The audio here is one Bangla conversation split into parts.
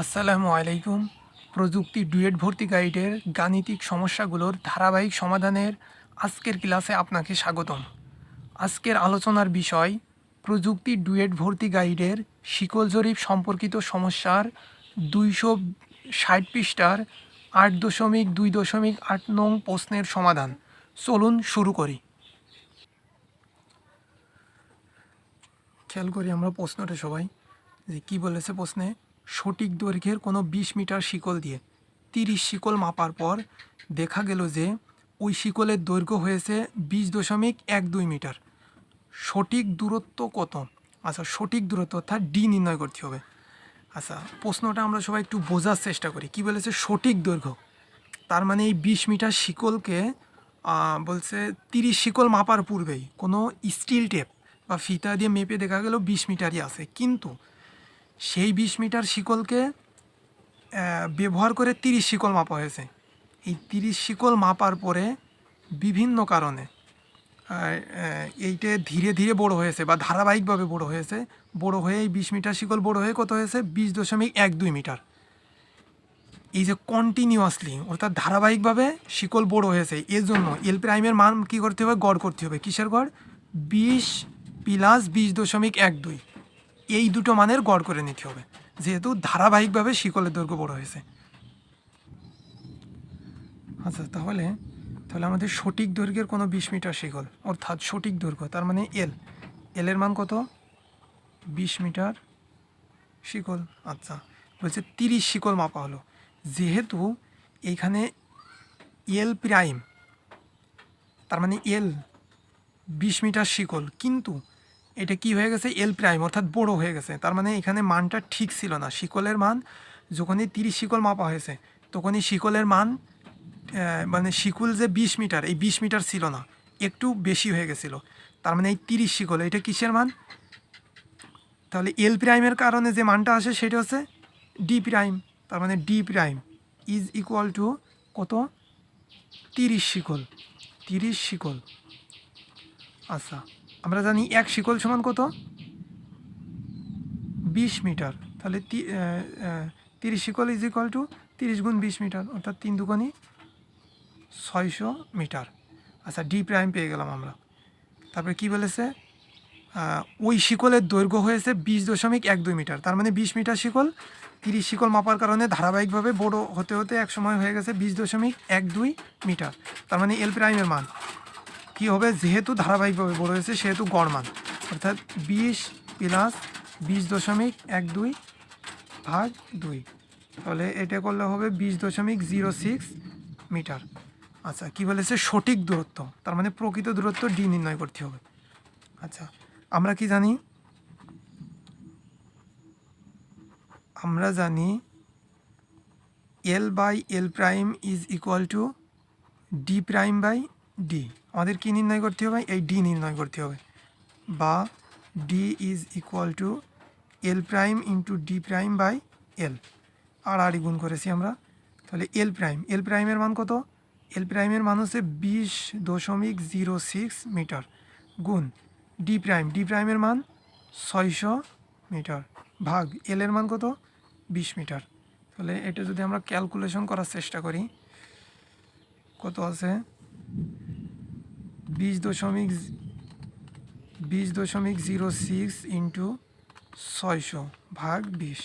আসসালামু আলাইকুম। প্রযুক্তি ডুয়েট ভর্তি গাইডের গাণিতিক সমস্যাগুলোর ধারাবাহিক সমাধানের আজকের ক্লাসে আপনাকে স্বাগতম। আজকের আলোচনার বিষয়, প্রযুক্তি ডুয়েট ভর্তি গাইডের শিকল জরিপ সম্পর্কিত সমস্যার দুইশো ষাট পৃষ্ঠার আট দশমিক দুই দশমিক আট নং প্রশ্নের সমাধান। চলুন শুরু করি। খেয়াল করি আমরা প্রশ্নটা সবাই, যে কী বলেছে প্রশ্নে? সঠিক দৈর্ঘ্যের কোনো বিশ মিটার শিকল দিয়ে। তিরিশ শিকল মাপার পর দেখা গেল যে ওই শিকলের দৈর্ঘ্য হয়েছে বিশ দশমিক এক দুই মিটার। সঠিক দূরত্ব কত? আচ্ছা সঠিক দূরত্ব অর্থাৎ ডি নির্ণয় করতে হবে। আচ্ছা প্রশ্নটা আমরা সবাই একটু বোঝার চেষ্টা করি। কি বলেছে? সঠিক দৈর্ঘ্য। তার মানে এই বিশ মিটার শিকলকে বলছে তিরিশ শিকল মাপার পূর্বেই কোনো স্টিল টেপ বা ফিতা দিয়ে মেপে দেখা গেল বিশ মিটারই আছে। কিন্তু সেই বিশ মিটার শিকলকে ব্যবহার করে তিরিশ শিকল মাপা হয়েছে। এই তিরিশ শিকল মাপার পরে বিভিন্ন কারণে এইটা ধীরে ধীরে বড় হয়েছে বা ধারাবাহিকভাবে বড় হয়েছে। বড় হয়ে এই বিশ মিটার শিকল বড় হয়ে কত হয়েছে? বিশ দশমিক এক দুই মিটার। এই যে কন্টিনিউয়াসলি অর্থাৎ ধারাবাহিকভাবে শিকল বড় হয়েছে, এর জন্য এল প্রাইমের মান কী করতে হবে? গড় করতে হবে। কিসের গড়? বিশ প্লাস বিশ দশমিক এক দুই। এই দুটো মানের গড় করে নিতে হবে। যেহেতু ধারাবাহিকভাবে শিকলের দৈর্ঘ্য বড় হয়েছে। আচ্ছা তাহলে তাহলে আমাদের সঠিক দৈর্ঘ্যের কোনো বিশ মিটার শিকল, অর্থাৎ সঠিক দৈর্ঘ্য, তার মানে এল এলের মান কত? বিশ মিটার শিকল। আচ্ছা বলছে তিরিশ শিকল মাপা হলো। যেহেতু এইখানে এল প্রাইম তার মানে এল বিশ মিটার শিকল, কিন্তু এটা কি হয়ে গেছে? এল প্রাইম অর্থাৎ বড় হয়ে গেছে। তার মানে এখানে মানটা ঠিক ছিল না। শিকলের মান যখনই তিরিশ শিকল মাপা হয়েছে, তখনই শিকলের মান মানে শিকল যে বিশ মিটার, এই বিশ মিটার ছিল না। একটু বেশি হয়ে গেছিল। তার মানে এই তিরিশ শিকল, এটা কিসের মান? তাহলে এল প্রাইমের কারণে যে মানটা আসে সেটা হচ্ছে ডি প্রাইম তার মানে D prime is equal to কত? তিরিশ শিকল। তিরিশ শিকল। আচ্ছা। আমরা জানি এক শিকল সমান কত? বিশ মিটার। তাহলে তিরিশ শিকল ইজ ইকুয়াল টু তিরিশ গুণ বিশ মিটার, অর্থাৎ তিন দুগুণই ছয়শো মিটার। আচ্ছা ডি প্রাইম পেয়ে গেলাম আমরা। তারপরে কি বলেছে? ওই শিকলের দৈর্ঘ্য হয়েছে বিশ দশমিক এক দুই মিটার। তার মানে বিশ মিটার শিকল, তিরিশ শিকল মাপার কারণে ধারাবাহিকভাবে বড় হতে হতে এক সময় হয়ে গেছে বিশ দশমিক এক দুই মিটার। তার মানে এল প্রাইমের মান। কি হবে? যেহেতু ধারাবাহিকভাবে বড় হয়েছে, সেহেতু গড় মান অর্থাৎ বিশ প্লাস বিশ দশমিক এক দুই ভাগ দুই। তাহলে এটা করলে হবে বিশ দশমিক জিরো সিক্স মিটার। আচ্ছা কি বলেছে? সঠিক দূরত্ব। তার মানে প্রকৃত দূরত্ব ডি নির্ণয় করতে হবে। আচ্ছা আমরা কি জানি? আমরা জানি L by L prime is equal to D prime by D আমাদের কি নির্ণয় করতে হবে? এই ডি নির্ণয় করতে হবে। বা D is equal to L prime into D prime by L আর আরই গুণ করেছি আমরা। তাহলে এল প্রাইম এল প্রাইমের মান কত? এল প্রাইমের মান হচ্ছে বিশ দশমিক জিরো সিক্স মিটার। গুণ ডি প্রাইম ডি প্রাইমের মান ছয়শো মিটার। ভাগ এল এর মান কত? বিশ মিটার। তাহলে এটা যদি আমরা ক্যালকুলেশন করার চেষ্টা করি, কত আছে? বিশ দশমিক বিশ দশমিক জিরো সিক্স ইন্টু ছয়শো ভাগ বিশ।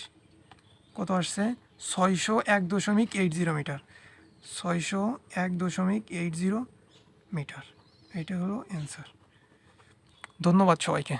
কত আসছে? ছয়শো এক দশমিক এইট জিরো মিটার। ছয়শো এক দশমিক এইট জিরো মিটার। এইটা হলো অ্যান্সার ধন্যবাদ সবাইকে।